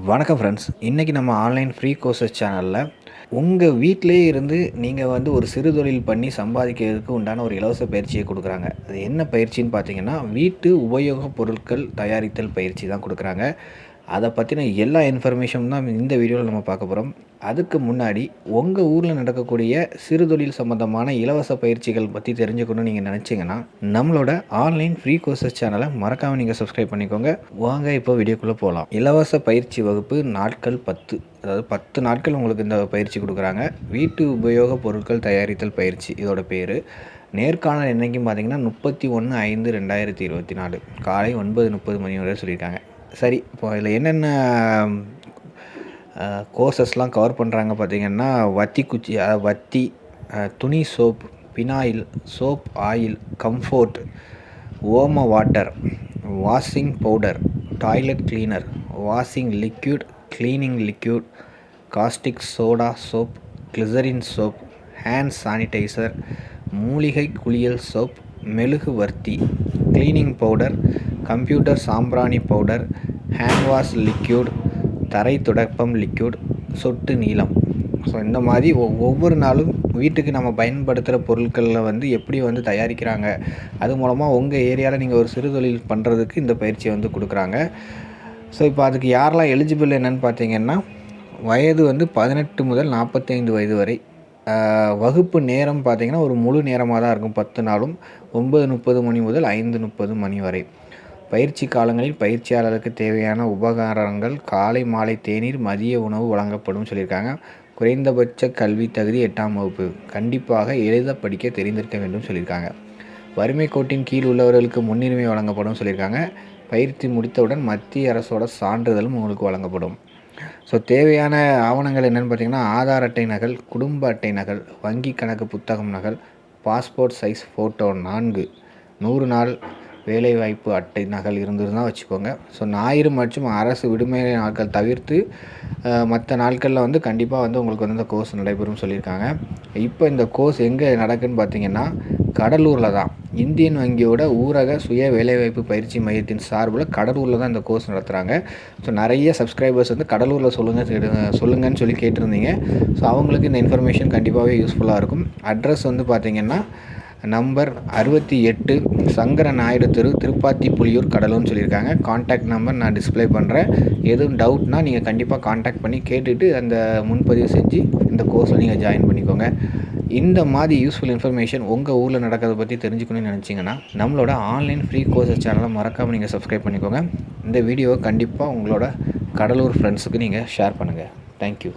வணக்கம் ஃப்ரெண்ட்ஸ் இன்றைக்கி நம்ம ஆன்லைன் ஃப்ரீ கோர்சஸ் சேனலில் உங்கள் வீட்டிலே இருந்து நீங்கள் வந்து ஒரு சிறு தொழில் பண்ணி சம்பாதிக்கிறதுக்கு உண்டான ஒரு இலவச பயிற்சியை கொடுக்குறாங்க. அது என்ன பயிற்சின்னு பார்த்தீங்கன்னா வீட்டு உபயோகப் பொருட்கள் தயாரித்தல் பயிற்சி தான் கொடுக்குறாங்க. அதை பற்றின எல்லா இன்ஃபர்மேஷனும் தான் இந்த வீடியோவில் நம்ம பார்க்க போகிறோம் அதுக்கு முன்னாடி உங்கள் ஊரில் நடக்கக்கூடிய சிறு தொழில் சம்மந்தமான இலவச பயிற்சிகள் பற்றி தெரிஞ்சுக்கணும்னு நீங்கள் நினச்சிங்கன்னா நம்மளோட ஆன்லைன் ஃப்ரீ கோர்சஸ் சேனலை மறக்காமல் நீங்கள் சப்ஸ்கிரைப் பண்ணிக்கோங்க. வாங்க இப்போ வீடியோக்குள்ளே போகலாம் இலவச பயிற்சி வகுப்பு நாட்கள் பத்து. அதாவது பத்து நாட்கள் உங்களுக்கு இந்த பயிற்சி கொடுக்குறாங்க. வீட்டு உபயோக பொருட்கள் தயாரித்தல் பயிற்சி இதோட பேர். நேர்காணல் என்றைக்கும் பார்த்தீங்கன்னா முப்பத்தி ஒன்று ஐந்து ரெண்டாயிரத்தி இருபத்தி நாலு. காலை ஒன்பது முப்பது மணி வரை சொல்லியிருக்காங்க. சரி இப்போ இதில் என்னென்ன கோர்சஸ்லாம் கவர் பண்ணுறாங்க பார்த்திங்கன்னா வத்தி குச்சி அதாவது வத்தி துணி soap phenyl soap oil comfort ஓம water washing powder toilet cleaner washing liquid cleaning liquid caustic soda soap glycerine soap hand sanitiser மூலிகை குளியல் சோப் மெழுகு வர்த்தி க்ளீனிங் பவுடர் கம்ப்யூட்டர் சாம்பிராணி பவுடர் ஹேண்ட் வாஷ் லிக்யூட் தரை துடைப்பம் லிக்யூட் சொட்டு நீளம். ஸோ இந்த மாதிரி ஒவ்வொரு நாளும் வீட்டுக்கு நம்ம பயன்படுத்துகிற பொருட்களில் வந்து எப்படி வந்து தயாரிக்கிறாங்க அது மூலமாக உங்கள் ஏரியாவில் நீங்கள் ஒரு சிறு தொழில் பண்ணுறதுக்கு இந்த பயிற்சியை வந்து கொடுக்குறாங்க. ஸோ இப்போ அதுக்கு யாரெல்லாம் எலிஜிபிள் என்னென்னு பார்த்தீங்கன்னா வயது வந்து பதினெட்டு முதல் நாற்பத்தைந்து வயது வரை வகுப்பு நேரம் பார்த்திங்கன்னா ஒரு முழு நேரமாக தான் இருக்கும் பத்து நாளும் ஒன்பது முப்பது மணி முதல் ஐந்து முப்பது மணி வரை. பயிற்சி காலங்களில் பயிற்சியாளருக்கு தேவையான உபகாரங்கள் காலை மாலை தேநீர் மதிய உணவு வழங்கப்படும் சொல்லியிருக்காங்க. குறைந்தபட்ச கல்வி தகுதி எட்டாம் வகுப்பு. கண்டிப்பாக எழுத படிக்க தெரிந்திருக்க வேண்டும் சொல்லியிருக்காங்க. வறுமை கோட்டின் கீழ் உள்ளவர்களுக்கு முன்னுரிமை வழங்கப்படும் சொல்லியிருக்காங்க. பயிற்சி முடித்தவுடன் மத்திய அரசோட சான்றிதழும் உங்களுக்கு வழங்கப்படும். ஸோ தேவையான ஆவணங்கள் என்னென்னு பார்த்தீங்கன்னா ஆதார் அட்டை நகல் குடும்ப அட்டை நகல் வங்கி கணக்கு புத்தகம் நகல் பாஸ்போர்ட் சைஸ் ஃபோட்டோ நான்கு நூறு நாள் வேலைவாய்ப்பு அட்டை நகல் இருந்திருந்தால் வச்சுக்கோங்க. ஸோ ஞாயிறு மற்றும் அரசு விடுமுறை நாட்கள் தவிர்த்து மற்ற நாட்களில் வந்து கண்டிப்பாக வந்து உங்களுக்கு வந்து இந்த கோர்ஸ் நடைபெறும் சொல்லியிருக்காங்க. இப்போ இந்த கோர்ஸ் எங்கே நடக்குதுன்னு பார்த்தீங்கன்னா கடலூரில் தான். இந்தியன் வங்கியோட ஊரக சுய வேலைவாய்ப்பு பயிற்சி மையத்தின் சார்பில் கடலூரில் தான் இந்த கோர்ஸ் நடத்துகிறாங்க ஸோ நிறைய சப்ஸ்கிரைபர்ஸ் வந்து கடலூரில் சொல்லுங்கள் சொல்லுங்கன்னு சொல்லி கேட்டிருந்தீங்க. ஸோ அவங்களுக்கு இந்த இன்ஃபர்மேஷன் கண்டிப்பாகவே யூஸ்ஃபுல்லாக இருக்கும். அட்ரஸ் வந்து பார்த்திங்கன்னா நம்பர் அறுபத்தி எட்டு சங்கர நாயுடு தெரு திருப்பாத்தி புலியூர் கடலூர்னு சொல்லியிருக்காங்க. காண்டாக்ட் நம்பர் நான் டிஸ்பிளே பண்ணுறேன் எதுவும் டவுட்னால் நீங்கள் கண்டிப்பாக காண்டாக்ட் பண்ணி கேட்டுட்டு அந்த முன்பதிவு செஞ்சு இந்த கோர்ஸில் நீங்கள் ஜாயின் பண்ணிக்கோங்க. இந்த மாதிரி யூஸ்ஃபுல் இன்ஃபர்மேஷன் உங்கள் ஊரில் நடக்கிறத பற்றி தெரிஞ்சுக்கணும்னு நினச்சிங்கன்னா நம்மளோட ஆன்லைன் ஃப்ரீ கோர்சஸ் சேனலை மறக்காமல் நீங்கள் சப்ஸ்கிரைப் பண்ணிக்கோங்க. இந்த வீடியோவை கண்டிப்பாக உங்களோட கடலூர் ஃப்ரெண்ட்ஸுக்கு நீங்கள் ஷேர் பண்ணுங்கள் தேங்க்யூ